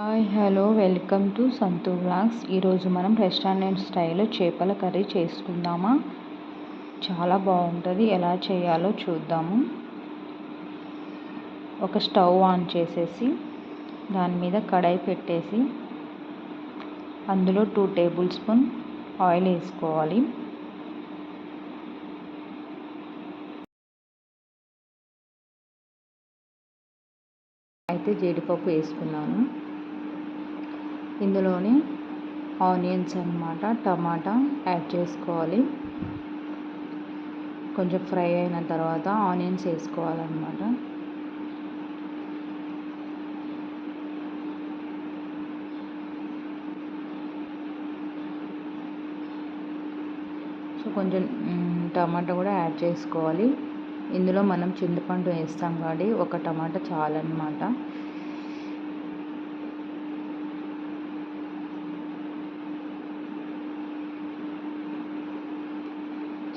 Hi hello welcome to Santhu blogs ఈరోజు మనం restaurant స్టైల్లో చేపల కర్రీ చేసుకుందామా చాలా బాగుంటుంది. ఎలా చేయాలో చూద్దాము. ఒక స్టవ్ ఆన్ చేసేసి దాని మీద కడాయి పెట్టేసి అందులో టూ టేబుల్ స్పూన్ ఆయిల్ వేసుకోవాలి. అయితే జీడిపప్పు వేసుకున్నాను. ఇందులోని ఆనియన్స్ అనమాట టమాటా యాడ్ చేసుకోవాలి. కొంచెం ఫ్రై అయిన తర్వాత ఆనియన్స్ వేసుకోవాలన్నమాట. సో కొంచెం టమాటా కూడా యాడ్ చేసుకోవాలి. ఇందులో మనం చింతపండు వేస్తాం కాబట్టి ఒక టమాటా చాలన్నమాట.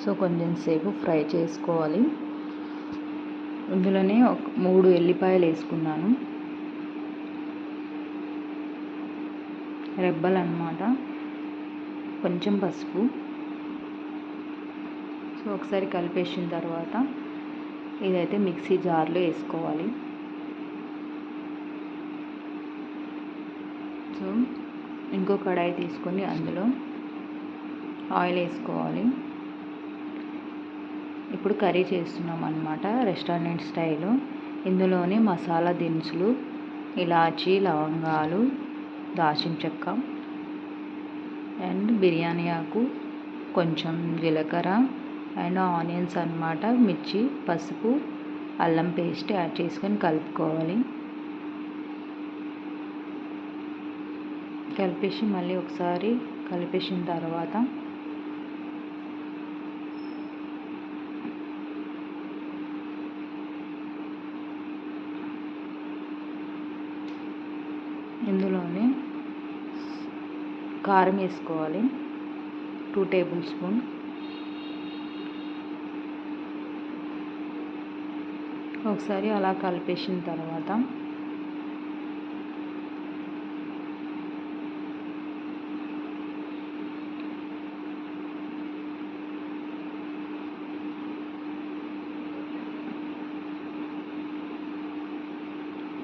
సో కొంచెం సేపు ఫ్రై చేసుకోవాలి. ఇందులోనే ఒక మూడు ఎల్లిపాయలు వేసుకున్నాను. రెబ్బలు అనమాట కొంచెం పసుపు. సో ఒకసారి కలిపేసిన తర్వాత ఇదైతే మిక్సీ జార్లో వేసుకోవాలి. సో ఇంకో కడాయి తీసుకొని అందులో ఆయిల్ వేసుకోవాలి. ఇప్పుడు కర్రీ చేస్తున్నాం అనమాట రెస్టారెంట్ స్టైలు. ఇందులోనే మసాలా దినుసులు ఇలాచీ లవంగాలు దాల్చిన చెక్క అండ్ బిర్యానీ ఆకు కొంచెం జీలకర్ర అండ్ ఆనియన్స్ అనమాట మిర్చి పసుపు అల్లం పేస్ట్ యాడ్ చేసుకొని కలుపుకోవాలి. కలిపేసి మళ్ళీ ఒకసారి కలిపేసిన తర్వాత ఇందులోనే కారం వేసుకోవాలి. టూ టేబుల్ స్పూన్ ఒకసారి అలా కలిపేసిన తర్వాత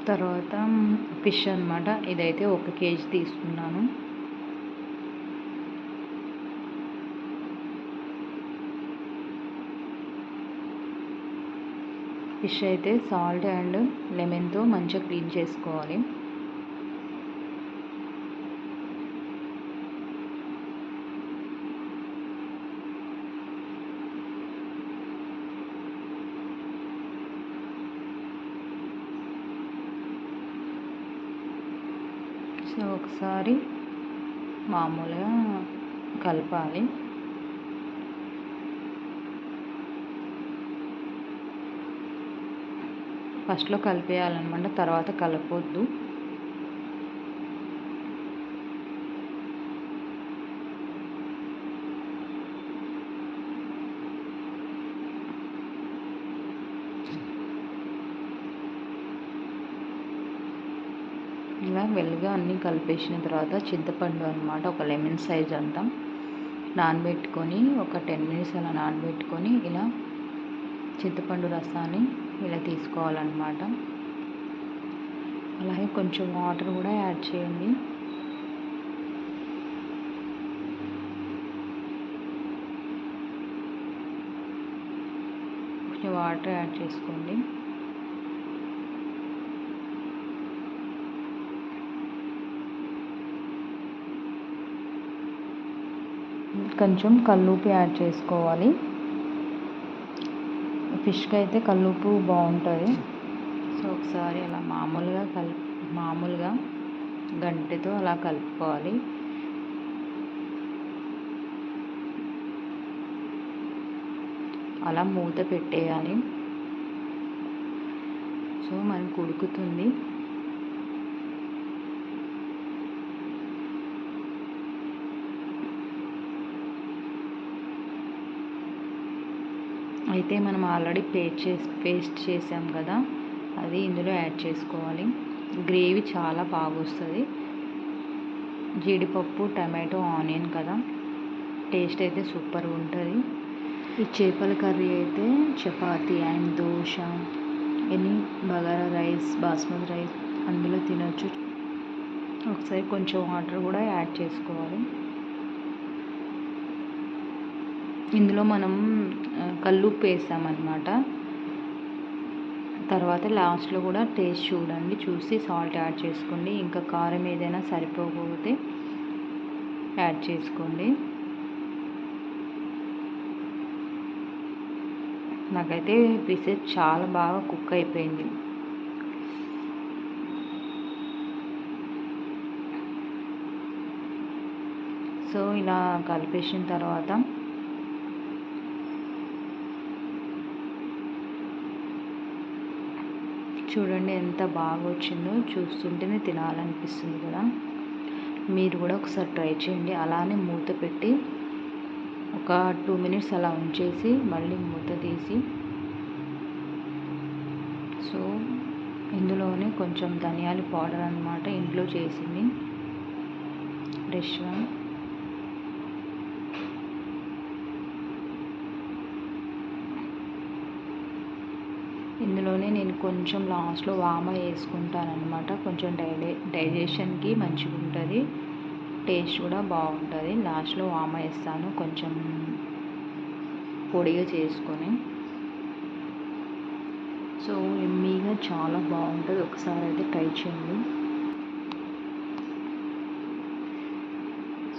తర్వాత ఫిష్ అనమాట ఇదైతే ఒక కేజీ తీసుకున్నాను. ఫిష్ అయితే సాల్ట్ అండ్ లెమన్తో మంచిగా క్లీన్ చేసుకోవాలి. సో ఒకసారి మామూలుగా కలపాలి. ఫస్ట్లో కలిపేయాలన్నమాట తర్వాత కలపొద్దు. ఇలా వెలుగా అన్నీ కలిపేసిన తర్వాత చింతపండు అనమాట ఒక లెమన్ సైజ్ అంతా నానబెట్టుకొని ఒక టెన్ మినిట్స్ అలా నానబెట్టుకొని ఇలా చింతపండు రసాన్ని ఇలా తీసుకోవాలన్నమాట. అలాగే కొంచెం వాటర్ కూడా యాడ్ చేయండి. కొంచెం వాటర్ యాడ్ చేసుకోండి. కొంచెం కల్లుపు యాడ్ చేసుకోవాలి. ఫిష్కి అయితే కల్లుపు బాగుంటుంది. సో ఒకసారి అలా మామూలుగా కల్ మామూలుగా గంటెతో అలా కలుపుకోవాలి. అలా మూత పెట్టేయాలి. సో మనకు ఉడుకుతుంది. అయితే మనం ఆల్రెడీ పేస్ట్ చేసి పేస్ట్ చేసాం కదా అది ఇందులో యాడ్ చేసుకోవాలి. గ్రేవీ చాలా బాగా వస్తుంది. జీడిపప్పు టమాటో ఆనియన్ కదా టేస్ట్ అయితే సూపర్గా ఉంటుంది. ఈ చేపల కర్రీ అయితే chapati and dosa any bagara rice basmati rice అందులో తినొచ్చు. ఒకసారి కొంచెం వాటర్ కూడా యాడ్ చేసుకోవాలి. ఇందులో మనం కల్లుప్పు వేస్తామన్నమాట తర్వాత లాస్ట్లో కూడా టేస్ట్ చూడండి చూసి సాల్ట్ యాడ్ చేసుకోండి. ఇంకా కారం ఏదైనా సరిపోకపోతే యాడ్ చేసుకోండి. నాకైతే పీసెస్ చాలా బాగా కుక్ అయిపోయింది. సో ఇలా కలిపేసిన తర్వాత చూడండి ఎంత బాగా వచ్చిందో చూస్తుంటేనే తినాలనిపిస్తుంది కదా. మీరు కూడా ఒకసారి ట్రై చేయండి. అలానే మూత పెట్టి ఒక టూ మినిట్స్ అలా ఉంచేసి మళ్ళీ మూత తీసి. సో ఇందులోనే కొంచెం ధనియాల పౌడర్ అనమాట ఇంట్లో చేసింది. ఫ్రెష్గా ఇందులోనే నేను కొంచెం లాస్ట్లో వామ అనమాట కొంచెం డైజే డైజెషన్కి మంచిగా ఉంటుంది టేస్ట్ కూడా బాగుంటుంది. లాస్ట్లో వామ వేస్తాను కొంచెం పొడిగా చేసుకొని. సో ఎమ్మీగా చాలా బాగుంటుంది. ఒకసారి అయితే ట్రై చేయండి.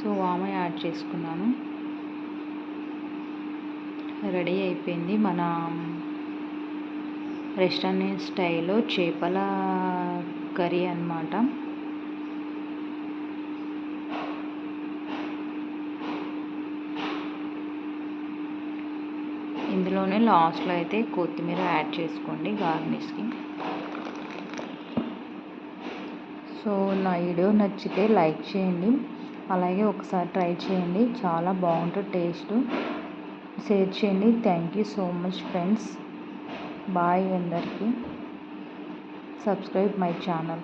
సో వామ యాడ్ చేసుకున్నాను. రెడీ అయిపోయింది. మన రెస్టారెంట్ స్టైల్లో చేపల కర్రీ అన్నమాట. ఇందులోనే లాస్ట్లో అయితే కొత్తిమీర యాడ్ చేసుకోండి గార్నిష్కి. సో నా వీడియో నచ్చితే లైక్ చేయండి. అలాగే ఒకసారి ట్రై చేయండి. చాలా బాగుంటుంది టేస్ట్. షేర్ చేయండి. Thank you so much friends. Bye అందరికీ సబ్స్క్రైబ్ మై ఛానల్